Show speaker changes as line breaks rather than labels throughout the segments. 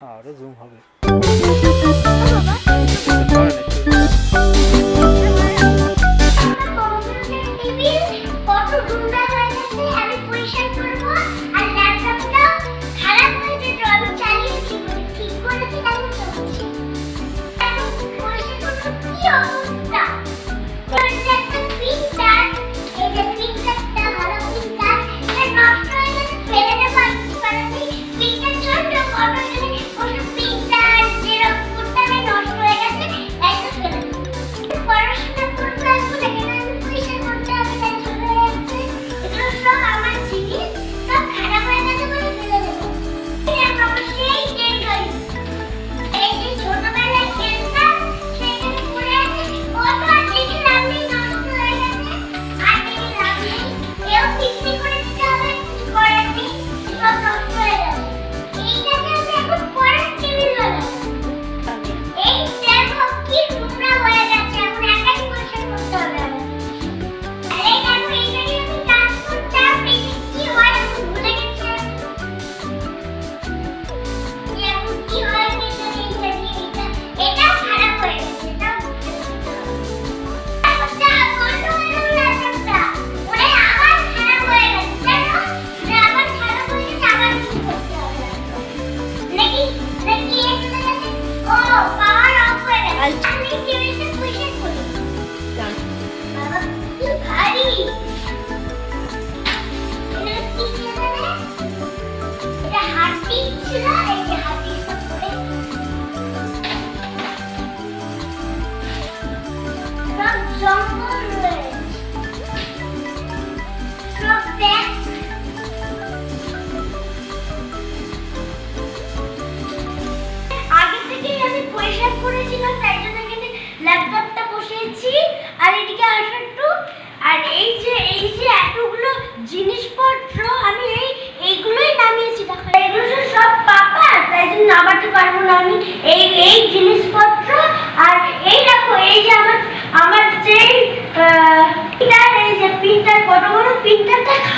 啊，这 zoom 好。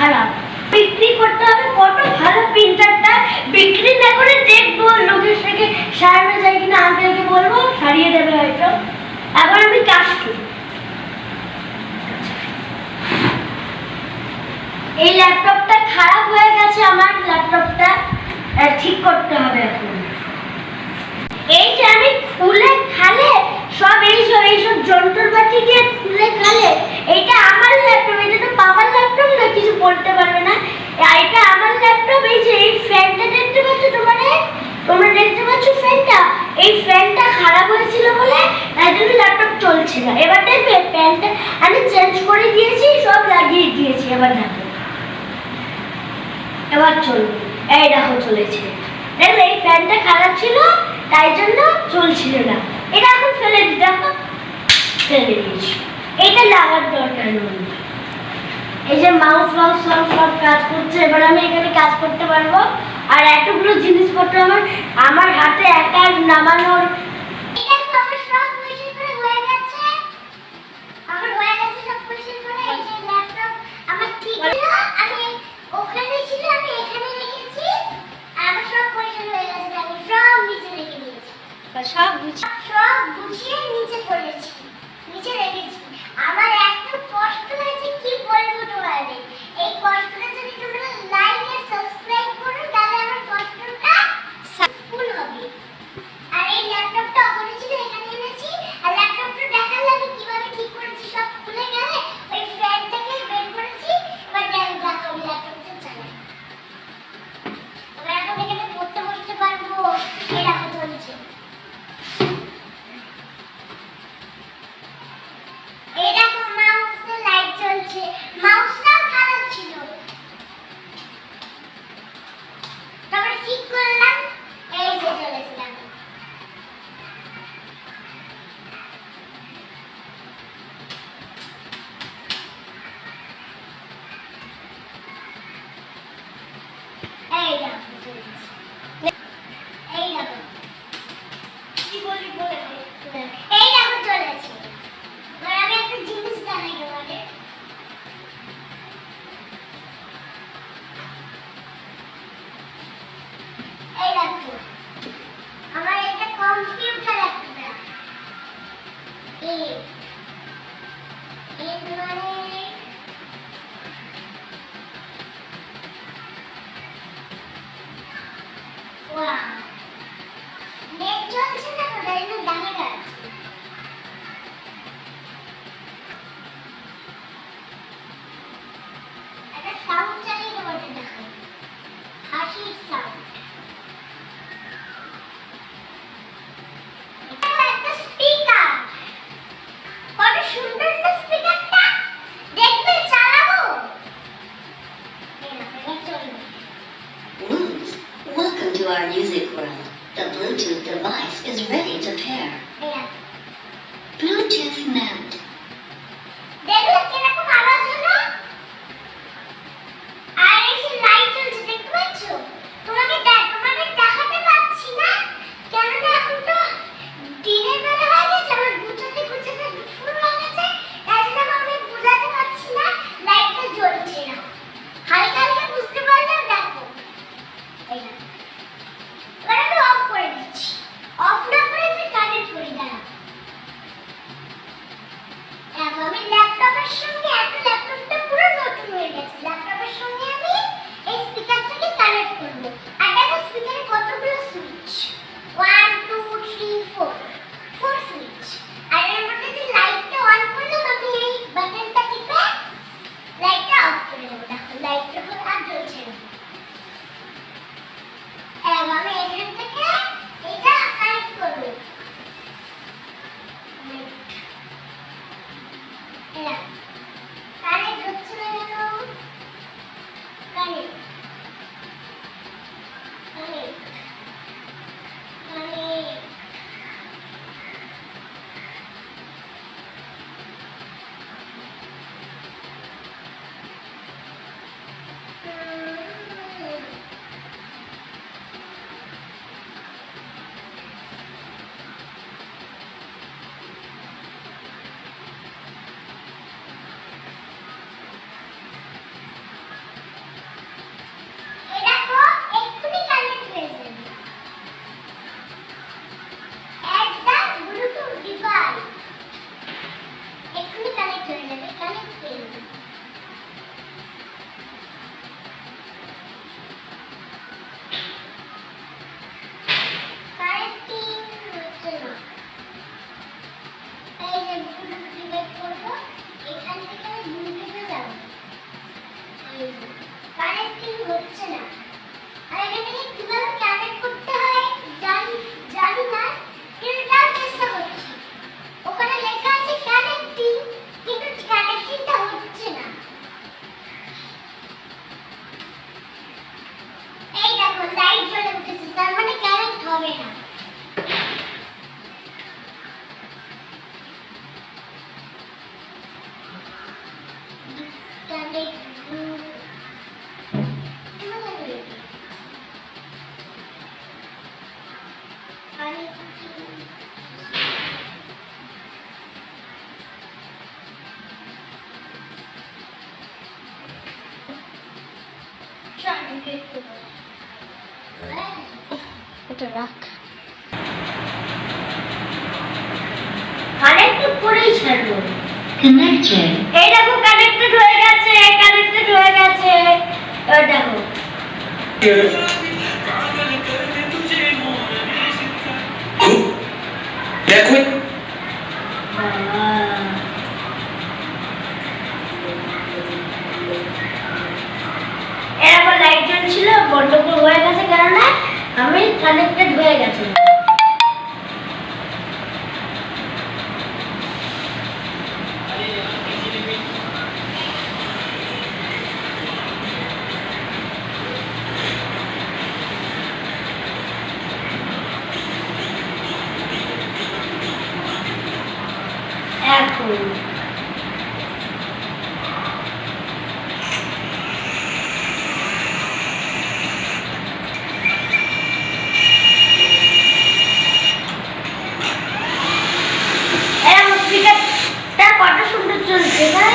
খারাপ বিক্রি করতে হবে কত ভালো প্রিন্টারটা বিক্রি না করে দেখব লোকের সাথে সারানো যায় কিনা। আগে বলব, সারিয়ে দেবে হয়তো। আবার আমি কাজ করি। এই ল্যাপটপটা খারাপ হয়ে গেছে আমার ল্যাপটপটা ঠিক করতে হবে এখন। এই যে আমি খুলে খালে সব এই সব এইসব যন্ত্রপাতি দিয়ে খুলে গেলে, এটা আমার ল্যাপটপ এটা তো বাবার ল্যাপটপ না, কিছু বলতে পারবে না। এটা আমার ল্যাপটপ এই যে এই ফ্যানটা দেখতে পাচ্ছ তোমার তোমরা দেখতে পাচ্ছ ফ্যানটা এই ফ্যানটা খারাপ হয়েছিল বলে তাই জন্য ল্যাপটপ চলছে না এবার দেখবে ফ্যানটা আমি চেঞ্জ করে দিয়েছি, সব লাগিয়ে দিয়েছি এবার দেখো। এবার চলবে এই দেখো চলেছে। দেখলে এই ফ্যানটা খারাপ ছিল, তাই জন্য চলছিল না। এটা এখন ফেলে দিই দেখো ফেলে দিয়েছি। এটা লাগার দরকার নেই। এই যে মাউস মাউস সব সব কাজ করছে এবার আমি এখানে কাজ করতে পারব। আর এতগুলো জিনিসপত্র আমার আমার হাতে একা নামানোর সব গুছিয়ে here needs a Thank you. Bluetooth device is ready to pair.
Yeah.
Bluetooth mode.
রাখ।
কানেক্টেড করেই ছাড়বো।
কানেক্টেড
এই দেখো কানেক্টেড হয়ে গেছে কানেক্টেড হয়ে গেছে। এই দেখো।
দেখো।
এরকম লাইট জ্বলছিল গন্ডগোল হয়ে গেছে কেননা আমি খানিকটা ধুয়ে গেছি। 就是简单